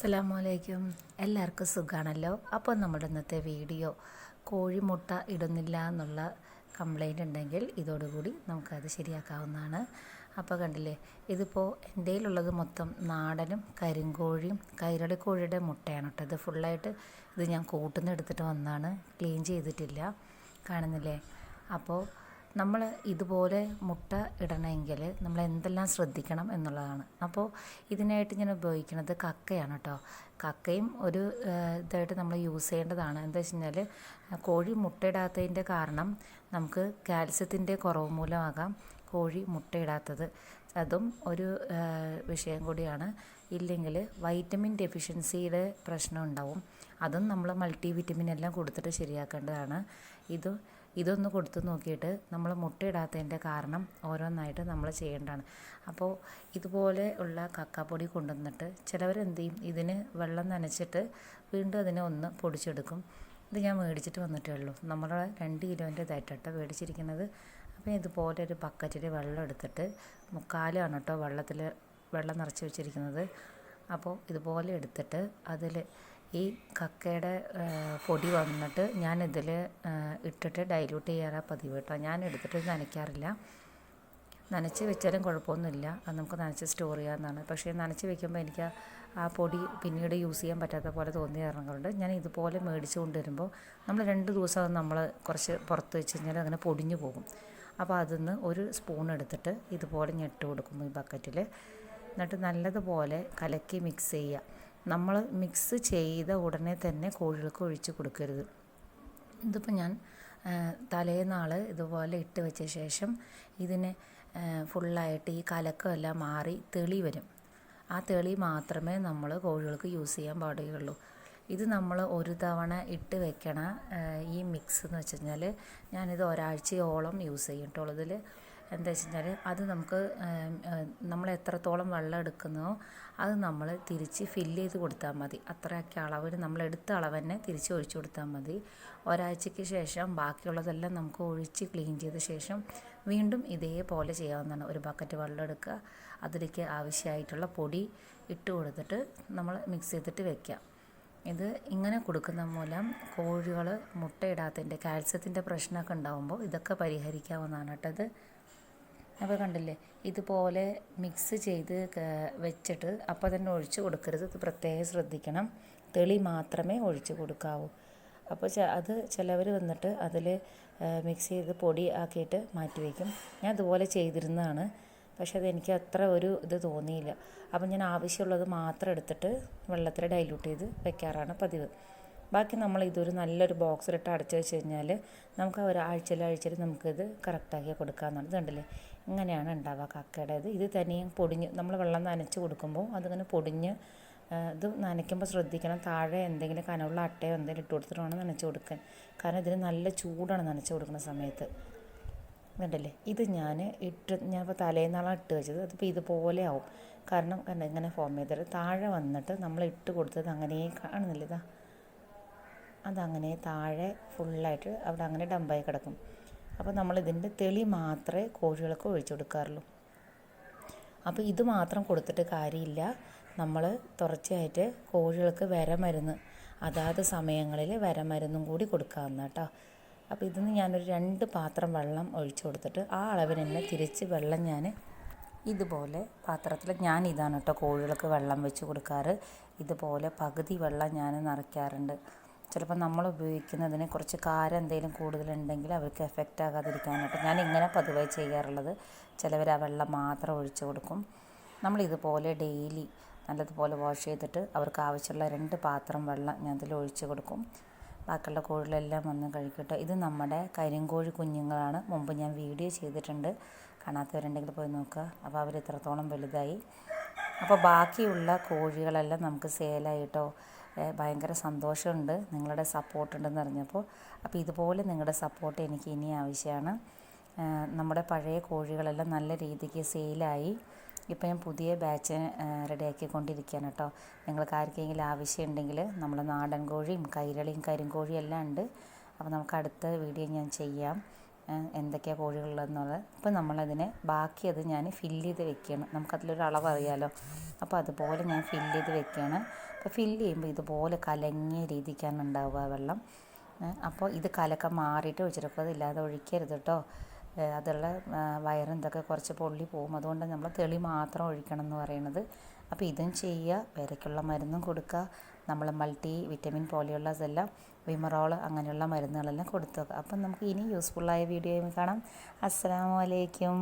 അസ്സലാമലൈക്കും. എല്ലാവർക്കും സുഖമാണല്ലോ അപ്പോൾ നമ്മുടെ ഇന്നത്തെ വീഡിയോ കോഴിമുട്ട ഇടുന്നില്ല എന്നുള്ള കംപ്ലൈന്റ് ഉണ്ടെങ്കിൽ ഇതോടുകൂടി നമുക്കത് ശരിയാക്കാവുന്നതാണ്. അപ്പോൾ കണ്ടില്ലേ ഇതിപ്പോൾ എന്റെ ഉള്ളത് മൊത്തം നാടനും കരിങ്കോഴിയും കൈരളിക്കോഴിയുടെ മുട്ടയാണ് കേട്ടോ. ഇത് ഫുള്ളായിട്ട് ഇത് ഞാൻ കൂട്ടുന്ന എടുത്തിട്ട് വന്നാണ്. ക്ലീൻ ചെയ്തിട്ടില്ല. കാണുന്നില്ലേ? അപ്പോൾ നമ്മൾ ഇതുപോലെ മുട്ട ഇടണമെങ്കിൽ നമ്മൾ എന്തെല്ലാം ശ്രദ്ധിക്കണം എന്നുള്ളതാണ്. അപ്പോൾ ഇതിനായിട്ട് ഞാൻ ഉപയോഗിക്കുന്നത് കക്കയാണ് കേട്ടോ കക്കയും ഒരു ഇതായിട്ട് നമ്മൾ യൂസ് ചെയ്യേണ്ടതാണ്. എന്താ വെച്ച് കഴിഞ്ഞാൽ കോഴി മുട്ടയിടാത്തതിന്റെ കാരണം നമുക്ക് കാൽസ്യത്തിന്റെ കുറവ് മൂലമാകാം കോഴി മുട്ടയിടാത്തത്. അതും ഒരു വിഷയം കൂടിയാണ്. ഇല്ലെങ്കിൽ വൈറ്റമിൻ ഡെഫിഷ്യൻസിയുടെ പ്രശ്നം ഉണ്ടാവും. അതും നമ്മൾ മൾട്ടി വിറ്റമിൻ എല്ലാം കൊടുത്തിട്ട് ശരിയാക്കേണ്ടതാണ്. ഇത് ഇതൊന്ന് കൊടുത്ത് നോക്കിയിട്ട് നമ്മൾ മുട്ടയിടാത്തതിന്റെ കാരണം ഓരോന്നായിട്ട് നമ്മൾ ചെയ്യേണ്ടതാണ്. അപ്പോൾ ഇതുപോലെ ഉള്ള കക്കാപ്പൊടി കൊണ്ടുവന്നിട്ട് ചിലവർ എന്ത് ചെയ്യും ഇതിന് വെള്ളം നനച്ചിട്ട് വീണ്ടും അതിനെ ഒന്ന് പൊടിച്ചെടുക്കും. ഇത് ഞാൻ മേടിച്ചിട്ട് വന്നിട്ടേ ഉള്ളൂ. നമ്മൾ രണ്ട് കിലോന്റെ ഇതായിട്ടോ മേടിച്ചിരിക്കുന്നത്. അപ്പോൾ ഇതുപോലെ ഒരു ബക്കറ്റിൽ വെള്ളം എടുത്തിട്ട് മുക്കാലാണ് കേട്ടോ വെള്ളത്തിൽ വെള്ളം നിറച്ച് വെച്ചിരിക്കുന്നത്. അപ്പോൾ ഇതുപോലെ എടുത്തിട്ട് അതിൽ ഈ കക്കയുടെ പൊടി വന്നിട്ട് ഞാൻ ഇതിൽ ഇട്ടിട്ട് ഡൈല്യൂട്ട് ചെയ്യാറാണ് പതിവ് കേട്ടോ. ഞാൻ എടുത്തിട്ട് നനയ്ക്കാറില്ല. നനച്ച് വെച്ചാലും കുഴപ്പമൊന്നുമില്ല. അത് നമുക്ക് നനച്ച് സ്റ്റോർ ചെയ്യാവുന്നതാണ്. പക്ഷേ നനച്ച് വെക്കുമ്പോൾ എനിക്ക് ആ- പൊടി പിന്നീട് യൂസ് ചെയ്യാൻ പറ്റാത്ത പോലെ തോന്നിയ കാരണങ്ങളുണ്ട്. ഞാൻ ഇതുപോലെ മേടിച്ചു കൊണ്ടുവരുമ്പോൾ നമ്മൾ രണ്ട് ദിവസം അത് നമ്മൾ കുറച്ച് പുറത്ത് വെച്ച് കഴിഞ്ഞാൽ അങ്ങനെ പൊടിഞ്ഞു പോകും. അപ്പോൾ അതിന്ന് ഒരു സ്പൂൺ എടുത്തിട്ട് ഇതുപോലെ ഞെട്ട് കൊടുക്കും ഈ ബക്കറ്റിൽ എന്നിട്ട് നല്ലതുപോലെ കലക്കി മിക്സ് ചെയ്യുക. നമ്മൾ മിക്സ് ചെയ്ത ഉടനെ തന്നെ കോഴികൾക്ക് ഒഴിച്ച് കൊടുക്കരുത്. ഇതിപ്പോൾ ഞാൻ തലേന്നാൾ ഇതുപോലെ ഇട്ട് വെച്ച ശേഷം ഇതിന് ഫുള്ളായിട്ട് ഈ കലക്കമെല്ലാം മാറി തെളി വരും. ആ തെളി മാത്രമേ നമ്മൾ കോഴികൾക്ക് യൂസ് ചെയ്യാൻ പാടുകയുള്ളൂ. ഇത് നമ്മൾ ഒരു തവണ ഇട്ട് വെക്കണ ഈ മിക്സ് എന്ന് വെച്ച് കഴിഞ്ഞാൽ ഞാനിത് ഒരാഴ്ചയോളം യൂസ് ഇതിൽ എന്താ വെച്ച് കഴിഞ്ഞാൽ അത് നമുക്ക് നമ്മൾ എത്രത്തോളം വെള്ളം എടുക്കുന്നോ അത് നമ്മൾ തിരിച്ച് ഫില്ല് ചെയ്ത് കൊടുത്താൽ മതി. അത്രയൊക്കെ അളവിൽ നമ്മൾ എടുത്ത അളവ് തന്നെ തിരിച്ച് ഒഴിച്ചു കൊടുത്താൽ മതി. ഒരാഴ്ചയ്ക്ക് ശേഷം ബാക്കിയുള്ളതെല്ലാം നമുക്ക് ഒഴിച്ച് ക്ലീൻ ചെയ്ത ശേഷം വീണ്ടും ഇതേപോലെ ചെയ്യാവുന്നതാണ്. ഒരു ബക്കറ്റ് വെള്ളം എടുക്കുക അതിലേക്ക് ആവശ്യമായിട്ടുള്ള പൊടി ഇട്ട് കൊടുത്തിട്ട് നമ്മൾ മിക്സ് ചെയ്തിട്ട് വെക്കാം ഇത് ഇങ്ങനെ കൊടുക്കുന്ന മൂലം കോഴികൾ മുട്ടയിടാത്തതിന്റെ കാൽസ്യത്തിന്റെ പ്രശ്നമൊക്കെ ഉണ്ടാകുമ്പോൾ ഇതൊക്കെ പരിഹരിക്കാവുന്നതാണ് കേട്ടത് അപ്പോൾ കണ്ടില്ലേ ഇതുപോലെ മിക്സ് ചെയ്ത് വെച്ചിട്ട് അപ്പോൾ തന്നെ ഒഴിച്ച് കൊടുക്കരുത്. ഇത് പ്രത്യേകം ശ്രദ്ധിക്കണം. തെളി മാത്രമേ ഒഴിച്ച് കൊടുക്കാവൂ. അപ്പോൾ അത് ചിലവർ വന്നിട്ട് അതിൽ മിക്സ് ചെയ്ത് പൊടി ആക്കിയിട്ട് മാറ്റി വയ്ക്കും ഞാൻ ഇതുപോലെ ചെയ്തിരുന്നതാണ്. പക്ഷെ അതെനിക്ക് അത്ര ഒരു ഇത് തോന്നിയില്ല. അപ്പം ഞാൻ ആവശ്യമുള്ളത് മാത്രം എടുത്തിട്ട് വെള്ളത്തിൽ ഡൈല്യൂട്ട് ചെയ്ത് വെക്കാറാണ് പതിവ്. ബാക്കി നമ്മൾ ഇതൊരു നല്ലൊരു ബോക്സിലിട്ട് അടച്ചു വെച്ച് കഴിഞ്ഞാൽ നമുക്ക് ഒരാഴ്ചയിൽ ആഴ്ചയിൽ നമുക്കിത് കറക്റ്റാക്കി കൊടുക്കാമെന്നുള്ളത് കണ്ടില്ലേ ഇങ്ങനെയാണ് ഉണ്ടാവുക കക്കയുടേത് ഇത്. തനിയെ പൊടിഞ്ഞ് നമ്മൾ വെള്ളം നനച്ച് കൊടുക്കുമ്പോൾ അതിങ്ങനെ പൊടിഞ്ഞ് ഇത് നനയ്ക്കുമ്പോൾ ശ്രദ്ധിക്കണം. താഴെ എന്തെങ്കിലും കനമുള്ള അട്ടയോ എന്തെങ്കിലും ഇട്ട് കൊടുത്തിട്ട് വേണം നനച്ച് കൊടുക്കാൻ. കാരണം ഇതിന് നല്ല ചൂടാണ് നനച്ച് കൊടുക്കുന്ന സമയത്ത്. കണ്ടല്ലേ? ഇത് ഞാൻ ഇട്ട് ഞാൻ ഇപ്പോൾ തലേന്നാളാണ് ഇട്ട് വെച്ചത്. അതിപ്പോൾ ഇതുപോലെ ആവും. കാരണം കണ്ട? ഇങ്ങനെ ഫോം ചെയ്തിട്ട് താഴെ വന്നിട്ട് നമ്മൾ ഇട്ട് കൊടുത്തത് അങ്ങനെ കാണുന്നില്ല. ഇതാ. അതങ്ങനെ താഴെ ഫുള്ളായിട്ട് അവിടെ അങ്ങനെ ഡമ്പായി കിടക്കും. അപ്പോൾ നമ്മൾ ഇതിന്റെ തെളി മാത്രമേ കോഴികൾക്ക് ഒഴിച്ചു കൊടുക്കാറുള്ളൂ. അപ്പോൾ ഇത് മാത്രം കൊടുത്തിട്ട് കാര്യമില്ല. നമ്മൾ തുടർച്ചയായിട്ട് കോഴികൾക്ക് വരമരുന്ന് അതാത് സമയങ്ങളിൽ വരമരുന്നും കൂടി കൊടുക്കാവുന്ന കേട്ടോ. അപ്പോൾ ഇതിന് ഞാനൊരു രണ്ട് പാത്രം വെള്ളം ഒഴിച്ചു കൊടുത്തിട്ട് ആ അളവിന് തന്നെ തിരിച്ച് വെള്ളം ഞാൻ ഇതുപോലെ പാത്രത്തിൽ ഞാൻ ഇതാണ് കേട്ടോ കോഴികൾക്ക് വെള്ളം വെച്ച് കൊടുക്കാറ്. ഇതുപോലെ പകുതി വെള്ളം ഞാൻ നിറയ്ക്കാറുണ്ട്. ചിലപ്പോൾ നമ്മൾ ഉപയോഗിക്കുന്നതിന് കുറച്ച് കാരം എന്തെങ്കിലും കൂടുതലുണ്ടെങ്കിൽ അവർക്ക് എഫക്റ്റ് ആകാതിരിക്കാനായിട്ട് ഞാൻ ഇങ്ങനെ പതിവായി ചെയ്യാറുള്ളത്. ചിലവർ ആ വെള്ളം മാത്രം ഒഴിച്ചു കൊടുക്കും. നമ്മൾ ഇതുപോലെ ഡെയിലി നല്ലതുപോലെ വാഷ് ചെയ്തിട്ട് അവർക്ക് ആവശ്യമുള്ള രണ്ട് പാത്രം വെള്ളം ഞാൻ അതിൽ ഒഴിച്ചു കൊടുക്കും. ബാക്കിയുള്ള കോഴികളെല്ലാം വന്ന് കഴിക്കട്ടെ. ഇത് നമ്മുടെ കരിങ്കോഴി കുഞ്ഞുങ്ങളാണ്. മുമ്പ് ഞാൻ വീഡിയോ ചെയ്തിട്ടുണ്ട്. കാണാത്തവരുണ്ടെങ്കിൽ പോയി നോക്കുക. അപ്പോൾ അവർ ഇത്രത്തോളം വലുതായി. അപ്പോൾ ബാക്കിയുള്ള കോഴികളെല്ലാം നമുക്ക് സെയിലായിട്ടോ ഭയങ്കര സന്തോഷമുണ്ട്. നിങ്ങളുടെ സപ്പോർട്ട് ഉണ്ടെന്ന് അറിഞ്ഞപ്പോൾ. അപ്പോൾ ഇതുപോലെ നിങ്ങളുടെ സപ്പോർട്ട് എനിക്ക് ഇനി ആവശ്യമാണ്. നമ്മുടെ പഴയ കോഴികളെല്ലാം നല്ല രീതിക്ക് സെയിലായി. ഇപ്പം ഞാൻ പുതിയ ബാച്ച് റെഡിയാക്കിക്കൊണ്ടിരിക്കുകയാണ് കേട്ടോ. നിങ്ങൾക്ക് ആർക്കെങ്കിലും ആവശ്യമുണ്ടെങ്കിൽ നമ്മൾ നാടൻ കോഴിയും കൈരളിയും കരിങ്കോഴിയും എല്ലാം ഉണ്ട്. അപ്പോൾ നമുക്ക് അടുത്ത വീഡിയോ ഞാൻ ചെയ്യാം. എന്തൊക്കെയാണ് കോഴികളുള്ളതെന്നുള്ളത്. അപ്പോൾ നമ്മളതിനെ ബാക്കി അത് ഞാൻ ഫില്ല് ചെയ്ത് വെക്കുകയാണ്. നമുക്കതിലൊരു അളവ് അറിയാമല്ലോ അപ്പോൾ അതുപോലെ ഞാൻ ഫില്ല് ചെയ്ത് വെക്കുകയാണ്. അപ്പോൾ ഫില്ല് ചെയ്യുമ്പോൾ ഇതുപോലെ കലങ്ങിയ രീതിക്കാണ് ഉണ്ടാവുക വെള്ളം. അപ്പോൾ ഇത് കലക്കം മാറിയിട്ട് ഒഴിച്ചെടുക്കുക അതില്ലാതെ ഒഴിക്കരുത് കേട്ടോ അതുള്ള വയറും ഇതൊക്കെ കുറച്ച് പൊള്ളി പോകും. അതുകൊണ്ട് നമ്മൾ തെളി മാത്രം ഒഴിക്കണം എന്ന് പറയുന്നത്. അപ്പോൾ ഇതും ചെയ്യുക വിരയ്ക്കുള്ള മരുന്നും കൊടുക്കുക നമ്മൾ മൾട്ടി വിറ്റമിൻ പോലെയുള്ളതെല്ലാം വിമറോൾ അങ്ങനെയുള്ള മരുന്നുകളെല്ലാം കൊടുത്തു അപ്പം നമുക്ക് ഇനി യൂസ്ഫുള്ളായ വീഡിയോയും കാണാം. അസ്സാം വലൈക്കും